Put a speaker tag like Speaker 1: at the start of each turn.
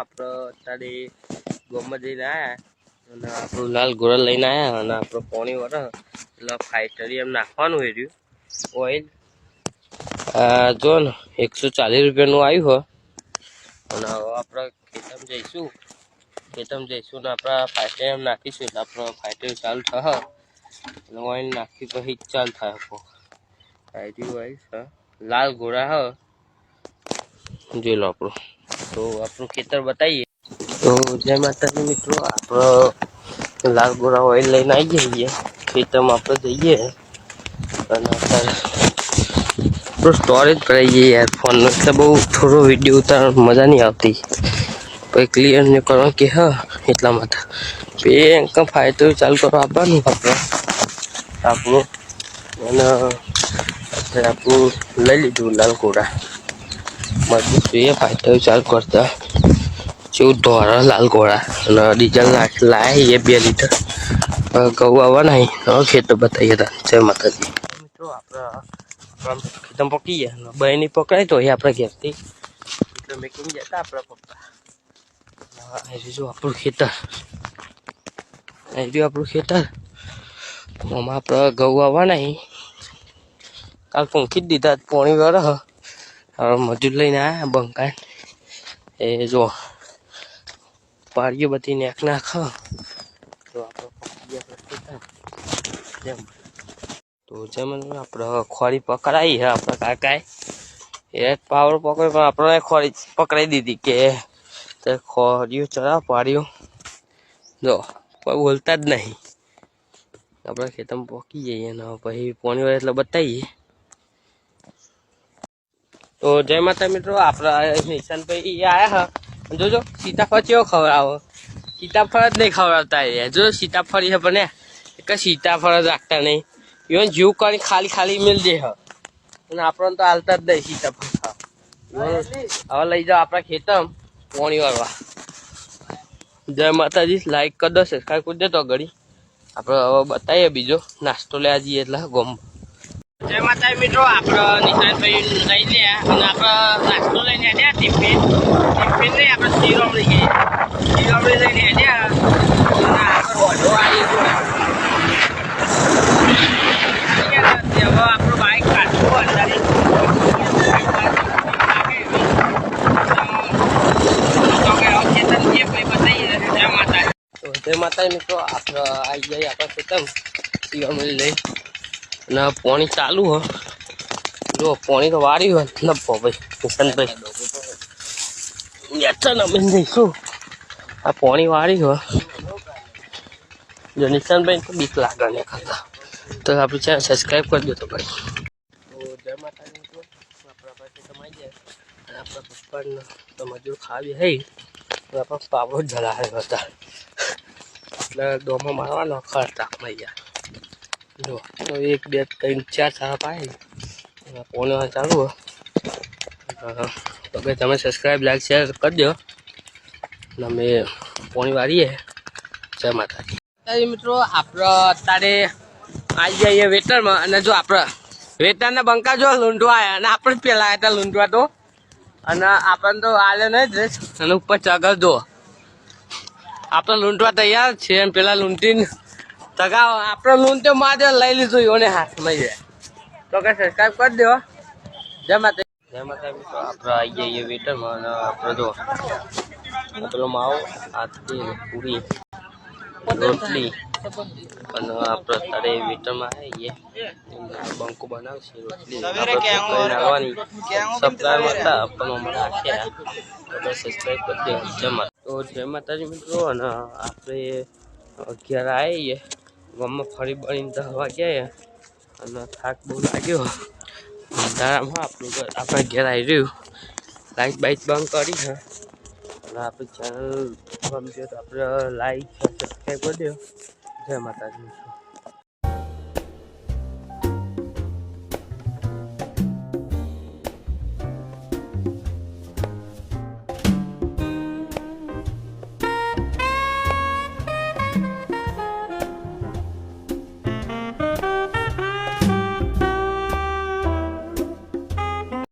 Speaker 1: આપણે અત્યારે ગામમાં જઈને આવ્યા અને આપણું લાલ ગોળા લઈને આવ્યા અને આપણું પોણી વર, એટલે ફાઇટરી એમ નાખવાનું રહ્યું. ઓઇલ જો. ને, એકસો ચાલીસ રૂપિયાનું આવ્યું હો. અને હવે આપણે ખેતમ જઈશું. ખેતમ જઈશું ને આપણે ફાઇટરી એમ નાખીશું, એટલે આપણો ફાઈટર ચાલુ થશે. એટલે ઓઇલ નાખી પછી ચાલુ થાય ફાઇટરી ઓઇલ લાલ ઘોડા હ. જોઈ લો આપણું તો આપણું ખેતર બતાવીએ. તો જય માતાજી મિત્રો આપણો લાલ ગોરા ઓઇલ લઈને આવી જઈએ ખેતરમાં આપણે જઈએ. અને અત્યારે આપણું સ્ટોરેજ કરાવી જઈએ યાર ફોનનો એટલે બહુ થોડો વીડિયો ઉતાર, મજા નહીં આવતી. પછી ક્લિયર ને કરો કે હા, એટલા માટે. બે અંક ફાયદો ચાલુ કરો આપવાનું આપણે. આપણું અને આપણું લઈ લીધું લાલ ગોળા મજબૂત જોઈએ ફાયદો ચાલુ કરતા જેવું ધોરા લાલ ગોળા અને ડીઝલ નાખ લાય એ બે લીટર હવે ઘઉં આવવાના અહીં હવે ખેતર બતાવીએ તા જય માતાજી મિત્રો આપણે ખેતર પકી ગયા બહેની પકડાય તો એ આપણે ઘેરથી એટલે મેં કેમ જતા આપણા પપ્પા અહીં જો આપણું ખેતર અહીં રહ્યું આપણું ખેતર આમાં આપણે ઘઉં આવવાના અહીં કાલ પંખી જ દીધા પોણી વાર હવે મજૂર લઈને આવ્યા બંકાન એ જો પાડીઓ બધી નેક નાખો તો આપણે તો જેમ આપણે ખોરી પકડાઈ હે આપણે કાકાએ એ પાવર પકડ્યો પણ આપણે ખોરી પકડાઈ દીધી કે તે ખોરીઓ ચડાવ પાડ્યું જો બોલતા જ નહીં આપણે ખેતરમાં પકી જઈએ ને પછી પોણી વાર એટલે બતાવીએ તો જય માતા મિત્રો, આપણા નિશાનભાઈ આવ્યા હા. જોજો સીતાફળ કેવો ખવડાવો. સીતાફળ જ નહીં ખવડાવતા એ. જો સીતાફળ છે પણ એક સીતાફળ જ રાખતા નહીં. ઇવન જીવ કરી ખાલી ખાલી મિલ દે હ. અને આપણને તો હાલતા જ નહીં સીતાફળ. હવે લઈ જાઓ આપણા ખેતર પોણી વાળવા જય માતાજી લાઈક કરી દો સબસ્ક્રાઈબ કરી દેતો ઘડી. આપણે હવે બતાવીએ બીજો. નાસ્તો લેવા જઈએ એટલે ગમ જય માતા મિત્રો, આપણે નિશાનભાઈ લઈ લે અને આપણે નાસ્તો લઈને આવ્યા ટિફિન. ટિફિન નહીં આપણે શીરોમ ગઈ. શિરોમણી લઈને આવ્યા આગળ વધુ આવી ગયો. હવે આપણું બાઇક કાઢવું અંદાજે જય માતા મિત્રો, આપણે આવી જઈએ આપણા ખેતર. શિવા મળી લઈ. અને પાણી ચાલુ હો. જો, પાણી તો વાર્યું હોય. નફો ભાઈ કિશનભાઈ નેચર અમે જઈશું. આ પાણી વાળી હોય જો નિશાનભાઈ તો બીક લાગે ને ખાતા. તો આપણી ચેનલ સબસ્ક્રાઈબ કરી દો તો ભાઈ. જય માતાજી આપણા પાસે કમાઈ જાય આપણા પપ્પાને તો મજૂર ખાવી હઈ તો આપણા પાવો જલાવે હતા એટલે દોમાં મારવાનો ખર્ચ આપમાં ગયા જો એક, બે, ત્રણ, ચાર સાપ આવે ફોન ચાલુ તો કે તમે સબસ્ક્રાઈબ લાઈક શેર કરી દો. અને અમે પોણી વાળીએ. જય માતાજી. મિત્રો આપણે અત્યારે આવી જઈએ વેટરમાં અને જો આપણે વેટરના બંકા જો લૂંટવા આવ્યા અને આપણે પહેલાં આવ્યા હતા લૂંટવા તો. અને આપણને તો આલે નહીં જ અને ઉપર ચગર જો. આપણે લૂંટવા તૈયાર છે અને પેલા લૂંટીને તગાવ આપણે લૂંટ તો મારે લઈ લીધું યોને હાથમાં જાય તો કે સબસ્ક્રાઈબ કરી દેવો. જય માતા જય માતા મિત્રો આપણે આવી જઈએ વેટરમાં અને આપણે જો પેલો માવો આથી પૂરી રોટલી અને આપણે અત્યારે વેટરમાં આવીએ. બંકો બનાવશે રોટલી નાખવાની. સપ્લાય હતા પણ રાખ્યા. તો સબસ્ક્રાઈબ કરી દેવો જય માતા તો જય માતાજી મિત્રો અને આપણે અગિયાર આવીએ. ગામમાં ફરી બળીને દસ ગયા અને થાક બહુ લાગ્યો. અંધારામાં આપણું ઘર આપણે ઘેર આવી રહ્યું. લાઈટ બાઈટ બંધ કરી છે. અને આપણી ચેનલ ગમશે તો આપણે લાઈક સબસ્ક્રાઈબ કરી દો જય માતાજી.